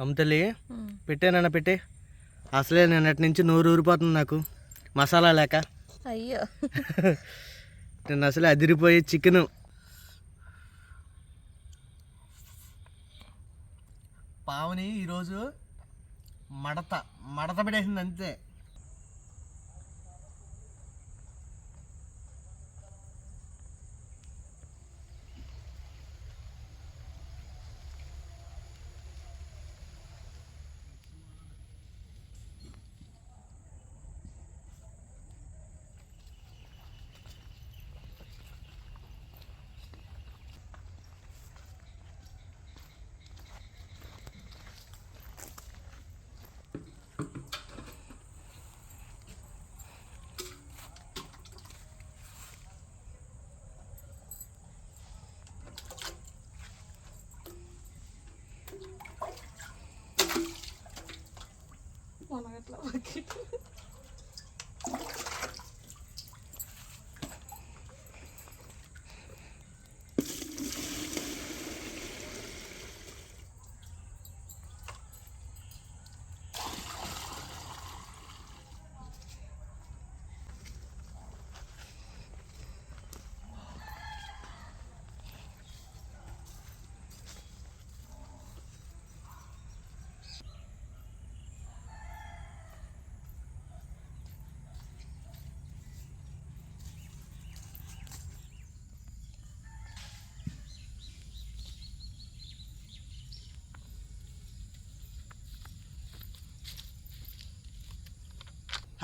అమ్మతల్లి పెట్టానన్న పెట్టే అసలే నిన్నటి నుంచి నూరు ఊరిపోతుంది నాకు. మసాలా లేక. అయ్యో. నేను అసలే అదిరిపోయి చికెన్. పావుని ఈరోజు మడత మడత పెట్టేసింది అంతే.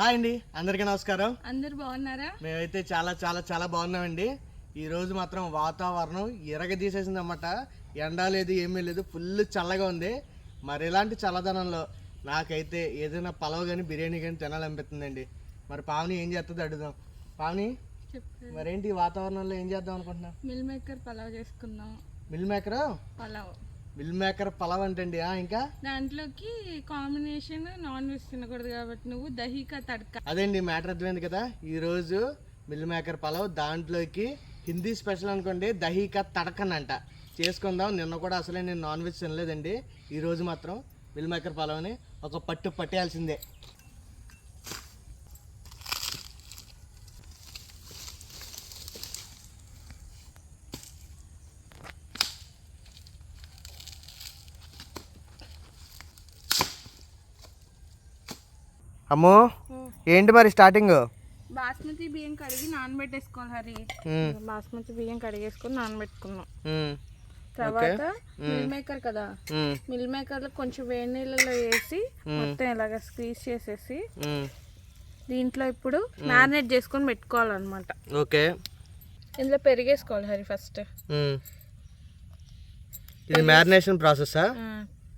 హాయ్ అండి అందరికీ నమస్కారం. అందరు బాగున్నారా? మేమైతే చాలా చాలా చాలా బాగున్నామండి. ఈ రోజు మాత్రం వాతావరణం ఎరగ తీసేసింది అన్నమాట ఎండ లేదు ఏమీ లేదు ఫుల్ చల్లగా ఉంది. మరి ఇలాంటి చల్లదనంలో నాకైతే ఏదైనా పలవ కానీ బిర్యానీ కానీ తినాలనిపిస్తుందండి. మరి పావని ఏం చేస్తుంది అడుగుదాం. పావని మరేంటి వాతావరణంలో ఏం చేద్దాం అనుకుంటున్నాం మిల్ మేకర్ పలావ్ చేసుకుందాం meal maker? Pulao. Meal maker pulao అంటండి ఆ, ఇంకా? దాంట్లోకి కాంబినేషన్ నాన్ వెజ్ తినకూడదు కాబట్టి నువ్వు దహిక తడక. అదేండి మ్యాటర్ అర్థమైంది కదా? ఈరోజు మిల్ మేకర్ పలావ్ దాంట్లోకి హిందీ స్పెషల్ అనుకోండి దహీకా తడకన్ అంట. చేసుకుందాం నిన్న కూడా అసలే నేను నాన్ వెజ్ తినలేదండి. ఈరోజు మాత్రం మిల్ మేకర్ పలావ్ని ఒక పట్టు పట్టేయాల్సిందే. అమ్మో ఏంటి మరి స్టార్టింగ్ బాస్మతి బియ్యం కడిగి నానబెట్టేసుకోవాలి హరి. బాస్మతి బియ్యం కడిగేసుకొని నానబెట్టుకున్నాం. తర్వాత మిల్ మేకర్ కదా మిల్ మేకర్లో కొంచెం వేడి నీళ్ళలో వేసి మొత్తం ఇలాగ స్క్వీజ్ చేసేసి దీంట్లో ఇప్పుడు మ్యారినేట్ చేసుకొని పెట్టుకోవాలన్నమాట. ఓకే. ఇందులో పెరిగేసుకోవాలి హరి ఫస్ట్. ఇది మ్యారినేషన్ ప్రాసెస్సా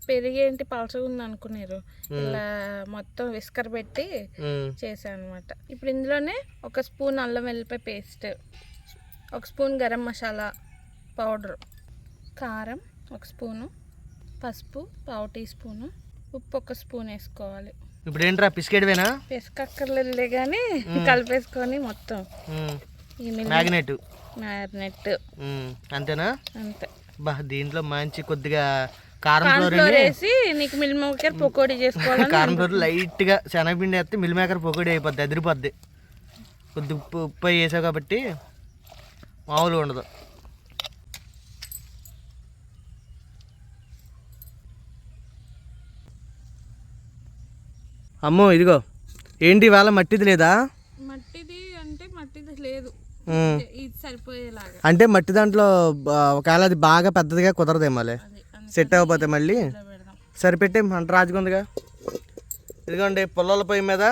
పెరిగి ఏంటి ఉంది అనుకున్నారు ఇలా మొత్తం విస్కర్ పెట్టి చేశాను అనమాట ఇప్పుడు ఇందులోనే ఒక స్పూన్ అల్లం వెల్లిపాయ పేస్ట్ ఒక స్పూన్ గరం మసాలా పౌడర్ కారం ఒక స్పూను పసుపు పావు టీ స్పూను ఉప్పు ఒక స్పూన్ వేసుకోవాలి. ఇప్పుడు ఏంట్రా బిస్కెట్వేనా పిసకక్కర్లేదులే కానీ కలిపేసుకొని మొత్తం ఈ మ్యాగ్నెట్. మ్యారినెట్. అంతేనా? అంతే. బా దీంట్లో మంచి కొద్దిగా కారం ఫ్లోర్ వేసి నీకు మిల్ మేకర్ పకోడీ చేసుకోవాలని కారం ఫ్లోర్ లైట్గా శనగపిండి వేస్తే మిల్ మేకర్ పొగడి అయిపోద్ది అదిరిపోద్ది. కొద్ది ఉప్పు ఉప్పు వేసావు కాబట్టి మామూలుగా ఉండదు. అమ్మో ఇదిగో ఏంటి ఇవాళ మట్టిది లేదా? మట్టిది అంటే మట్టిది లేదు. ఇది సరిపోయేలాగా. అంటే మట్టి దాంట్లో ఒకవేళ అది బాగా పెద్దదిగా కుదరదేమోలే అది అందుకే సెట్ అవ్వకపోతే మళ్ళీ? సరిపెట్టే మంట రాజుకుందిగా. ఇదిగోండి పుల్లల పొయ్యి మీద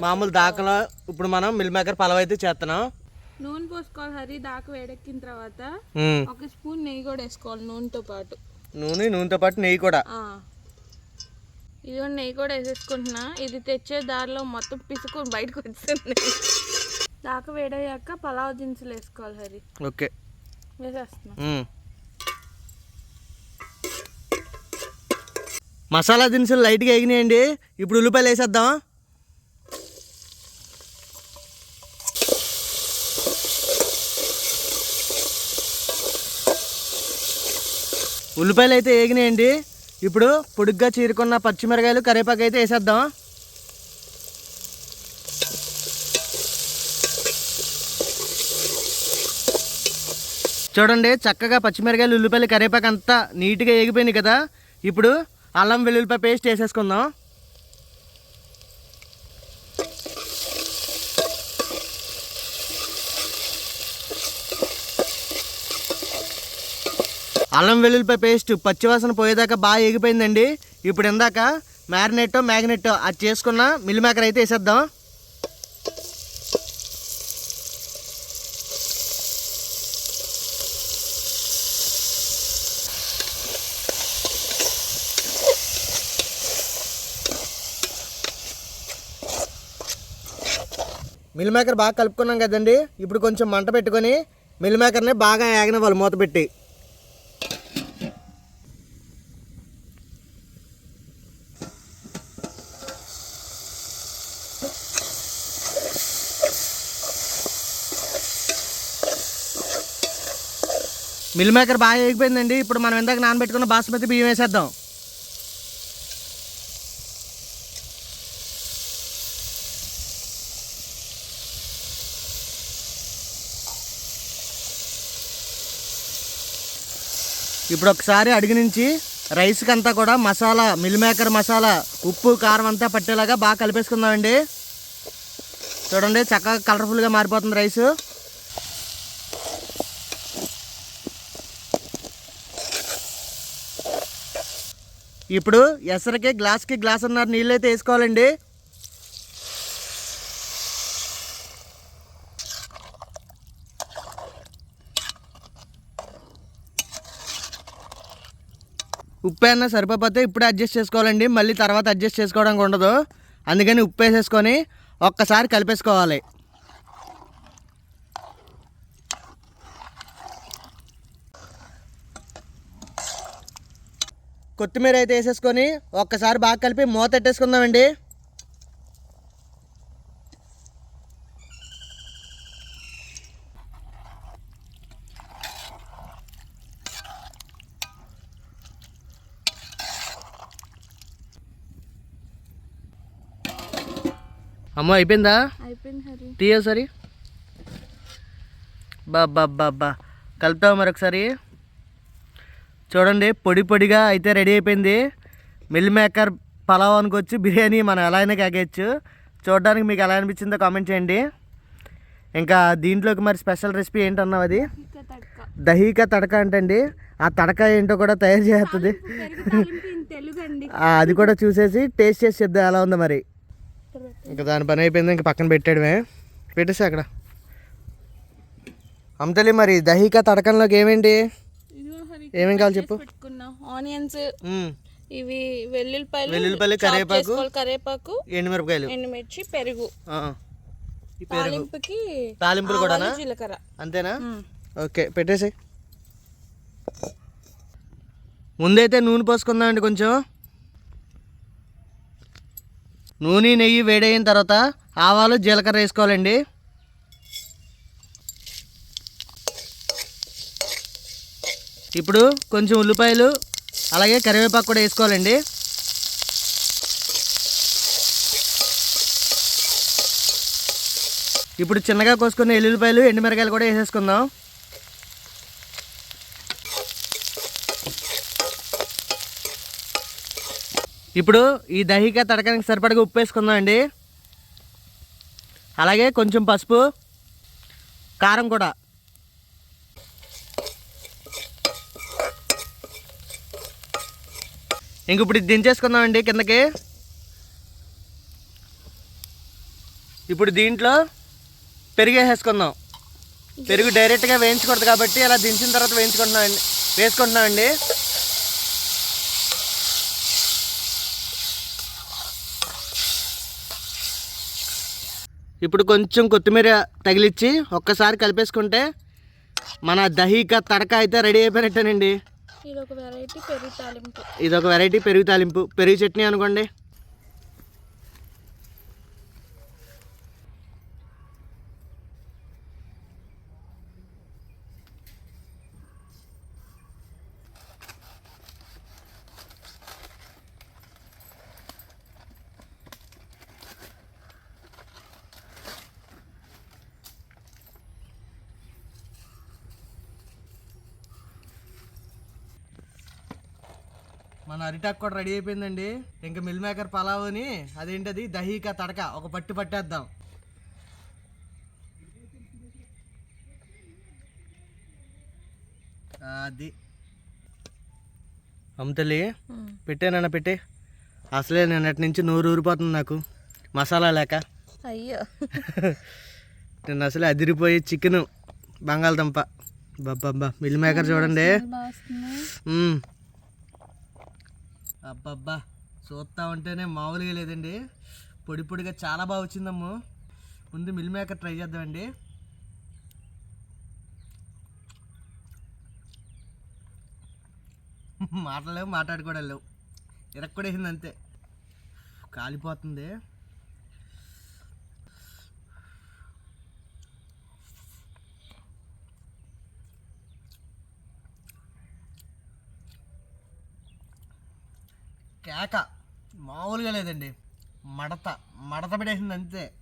మామూలు దాకలో ఇప్పుడు మనం మిల్ మేకర్ పలవ అయితే చేస్తున్నాం. నూనె పోసుకోవాలి హరి దాకా వేడెక్కిన తర్వాత. ఒక స్పూన్ నెయ్యి కూడా వేసుకోవాలి నూనెతో పాటు. నూనె నూనెతో పాటు నెయ్యి కూడా. ఆ. ఇదిగో నెయ్యి కూడా వేసేసుకుంటున్నా. ఇది తెచ్చే దారిలో మొత్తం పిసుకొని బయటకు వచ్చింది దాకా వేడయ్యాక పలావ్ దినుసులు వేసుకోవాలి హరి. ఓకే. వేసేస్తున్నా. మసాలా దినుసులు లైట్గా ఎగినాయండి. ఇప్పుడు ఉల్లిపాయలు వేసేద్దాం. ఉల్లిపాయలు అయితే ఏగినాయండి ఇప్పుడు పొడుగ్గా చీరుకున్న పచ్చిమిరకాయలు కరివేపాకు అయితే వేసేద్దాం. చూడండి చక్కగా పచ్చిమిరకాయలు ఉల్లిపాయలు కరివేపాకు అంతా నీట్గా ఏగిపోయింది కదా. ఇప్పుడు అల్లం వెల్లుల్లిపాయ పేస్ట్ వేసేసుకుందాం. అల్లం వెల్లుల్లిపాయ పేస్ట్ పచ్చివాసన పోయేదాకా బాగా ఎగిపోయిందండి ఇప్పుడు ఇందాక మ్యారినేటో మ్యాగ్నెట్టో అది చేసుకున్న మిల్ మేకర్ అయితే వేసేద్దాం. మిల్ మేకర్ బాగా కలుపుకున్నాం కదండి. ఇప్పుడు కొంచెం మంట పెట్టుకొని మిల్ మేకర్ని బాగా ఏగనివ్వాలి మూత పెట్టి. మిల్ మేకర్ బాగా ఏగిపోయిందండి. ఇప్పుడు మనం ఇందాక నానబెట్టుకున్న బాస్మతి బియ్యం వేసేద్దాం. ఇప్పుడు ఒకసారి అడిగి నుంచి రైస్కి అంతా కూడా మసాలా మిల్ మేకర్ మసాలా ఉప్పు కారం అంతా పట్టేలాగా బాగా కలిపేసుకుందామండి. చూడండి చక్కగా కలర్ఫుల్గా మారిపోతుంది రైస్. ఇప్పుడు ఎసరికి గ్లాస్కి గ్లాస్ అన్నారు నీళ్ళు అయితే వేసుకోవాలండి. ఉప్పు అయినా సరిపోతే ఇప్పుడే అడ్జస్ట్ చేసుకోవాలండి. మళ్ళీ తర్వాత అడ్జస్ట్ చేసుకోవడానికి ఉండదు. అందుకని ఉప్పు వేసేసుకొని ఒక్కసారి కలిపేసుకోవాలి. కొత్తిమీర అయితే వేసేసుకొని ఒక్కసారి బాగా కలిపి మూత పెట్టేసుకుందామండి. అమ్మో అయిపోయిందా? తీయ సరి బాబా బాబా కలుపుతావు మరొకసారి చూడండి పొడి పొడిగా అయితే రెడీ అయిపోయింది. మిల్ మేకర్ పలావ్ అనుకోవచ్చు బిర్యానీ మనం ఎలా అయినా కాగేయచ్చు. చూడడానికి మీకు ఎలా అనిపించిందో కామెంట్ చేయండి. ఇంకా దీంట్లోకి మరి స్పెషల్ రెసిపీ ఏంటన్నావు అది? దహీకా తడక. అంటండి. ఆ తడక ఏంటో కూడా తయారు చేస్తుంది. అది కూడా చూసేసి టేస్ట్ చేసి చెప్దాం ఎలా ఉందో మరి. ఇంకా దాని పని అయిపోయింది ఇంకా పక్కన పెట్టాడమే పెట్టేసి అక్కడ. అమ్తలి మరి దహీకా తడకంలోకి ఏమేంటి? ఏమేం కావాలి చెప్పు. ఆనియన్స్ ఇవి వెల్లుల్లిపాయలు వెల్లుల్లిపాయలు, కరివేపాకు. చేసుకోవాలి, కరివేపాకు ఎండుమిరపకాయలు. ఎండుమిర్చి పెరుగు. తాలింపుకి తాలింపులు కూడానా? జీలకర్ర. అంతేనా. ఓకే పెట్టేసి ముందైతే నూనె పోసుకుందామండి కొంచెం. నూనె నెయ్యి వేడైన తర్వాత ఆవాలు జీలకర్ర వేసుకోవాలండి. ఇప్పుడు కొంచెం ఉల్లిపాయలు అలాగే కరివేపాకు కూడా వేసుకోవాలండి. ఇప్పుడు చిన్నగా కోసుకున్న ఎల్లుల్లిపాయలు ఎండుమిరకాయలు కూడా వేసేసుకుందాం. ఇప్పుడు ఈ దహిక తడకడానికి సరిపడగా ఉప్పు వేసుకుందాం అండి అలాగే కొంచెం పసుపు కారం కూడా. ఇంక ఇప్పుడు ఇది కిందకి. ఇప్పుడు దీంట్లో పెరుగు వేసేసుకుందాం. పెరుగు డైరెక్ట్గా వేయించకూడదు కాబట్టి అలా దించిన తర్వాత వేయించుకుంటున్నాం అండి వేసుకుంటున్నామండి. ఇప్పుడు కొంచెం కొత్తిమీర తగిలిచ్చి ఒక్కసారి కలిపేసుకుంటే మన దహీక తడక అయితే రెడీ అయిపోయినట్టేనండి. ఇది ఒక వెరైటీ పెరుగు తాలింపు. ఇది ఒక వెరైటీ పెరుగు తాలింపు. పెరుగు చట్నీ అనుకోండి. మన అరిటాక్ కూడా రెడీ అయిపోయిందండి. ఇంకా మిల్ మేకర్ పలావ్ అని అదేంటది? దహీకా తడక. ఒక పట్టు పట్టేద్దాం. అది. అమ్మతల్లి. పెట్టానన్న పెట్టే అసలే నిన్నటి నుంచి నోరు ఊరిపోతుంది నాకు. మసాలా లేక. అయ్యో. నేను అసలే అదిరిపోయి చికెన్. బంగాళదుంప. బాబ్బా మిల్ మేకర్ చూడండి. అబ్బబ్బా చూస్తా ఉంటేనే మామూలుగా లేదండి. పొడి పొడిగా చాలా బాగా వచ్చిందమ్ము. ముందు మిల్ మేకర్ ట్రై చేద్దామండి. మాటలేవు మాట్లాడుకోవడం లేవు. ఇరక్కడేసింది అంతే. కాలిపోతుంది. కేక. మామూలుగా లేదండి. మడత. మడత పడేసింది అంతే.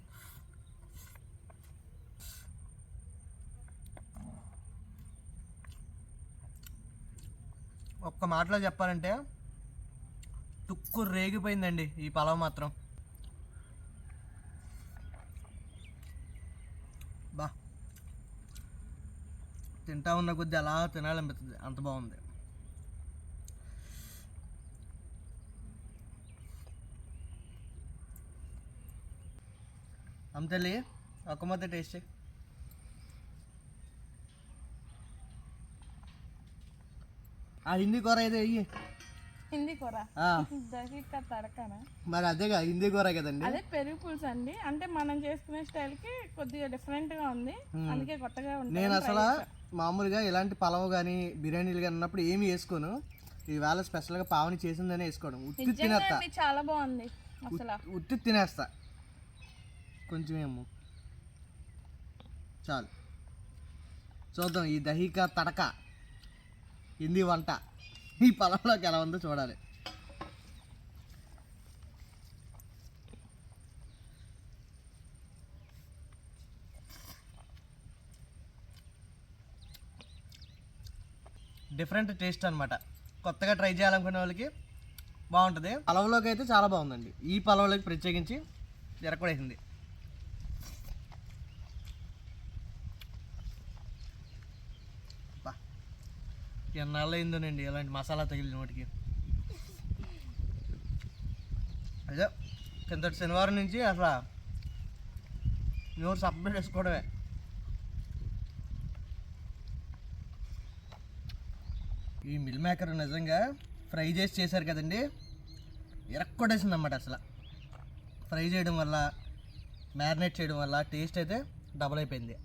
ఒక్క మాటలో చెప్పాలంటే తుక్కు రేగిపోయిందండి ఈ పొలం మాత్రం. బా. తింటా ఉన్న కొద్దీ అలా తినాలనిపిస్తుంది. అంత బాగుంది. అంతేలే ఒక ముద్ద టేస్ట్. ఆ హిందీ కూర ఏదో వెయ్యి హిందీ కూర దహిక తడకనా మరి అదేగా హిందీ కూర కదండి అదే పెరుగు పులుసు అండి అంటే మనం చేసుకునే స్టైల్కి కొద్దిగా డిఫరెంట్గా ఉంది అందుకే కొత్తగా ఉంటుంది నేను అసలు మామూలుగా ఇలాంటి పలావ్ కానీ బిర్యానీలు కానీ ఉన్నప్పుడు ఏమి వేసుకోను. ఈవేళ స్పెషల్గా పావని చేసిందని వేసుకోవడం. ఉత్తి తినేస్తా. చాలా బాగుంది అసలు. ఉత్తి తినేస్తా. కొంచెం ఏమో. చాలు. చూద్దాం ఈ దహిక తడక హిందీ వంట ఈ పొలంలోకి ఎలా ఉందో చూడాలి. డిఫరెంట్ టేస్ట్ అన్నమాట. కొత్తగా ట్రై చేయాలనుకునే వాళ్ళకి బాగుంటుంది. పలవలోకి అయితే చాలా బాగుందండి. ఈ పలవలోకి ప్రత్యేకించి ఎరకూడేసింది. ఎన్నాళ్ళు ఇలాంటి మసాలా తగిలిన వాటికి. అదే కిందటి శనివారం నుంచి అసలు నోరు సబ్మిట్ చేసుకోవడమే ఈ మిల్ మేకర్ నిజంగా ఫ్రై చేసి చేశారు కదండి. ఎరక్కొట్టేసింది అన్నమాట అసలు. ఫ్రై చేయడం వల్ల మ్యారినేట్ చేయడం వల్ల టేస్ట్ అయితే డబుల్ అయిపోయింది.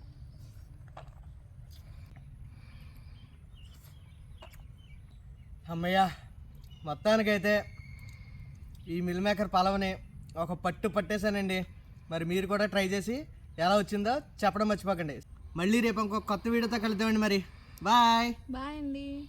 అమ్మయ్య మొత్తానికైతే ఈ మిల్ మేకర్ పలవని ఒక పట్టు పట్టేశానండి. మరి మీరు కూడా ట్రై చేసి ఎలా వచ్చిందో చెప్పడం మర్చిపోకండి. మళ్ళీ రేపు ఇంకొక కొత్త వీడియోతో కలుద్దామండి మరి. బాయ్ బాయ్ అండి.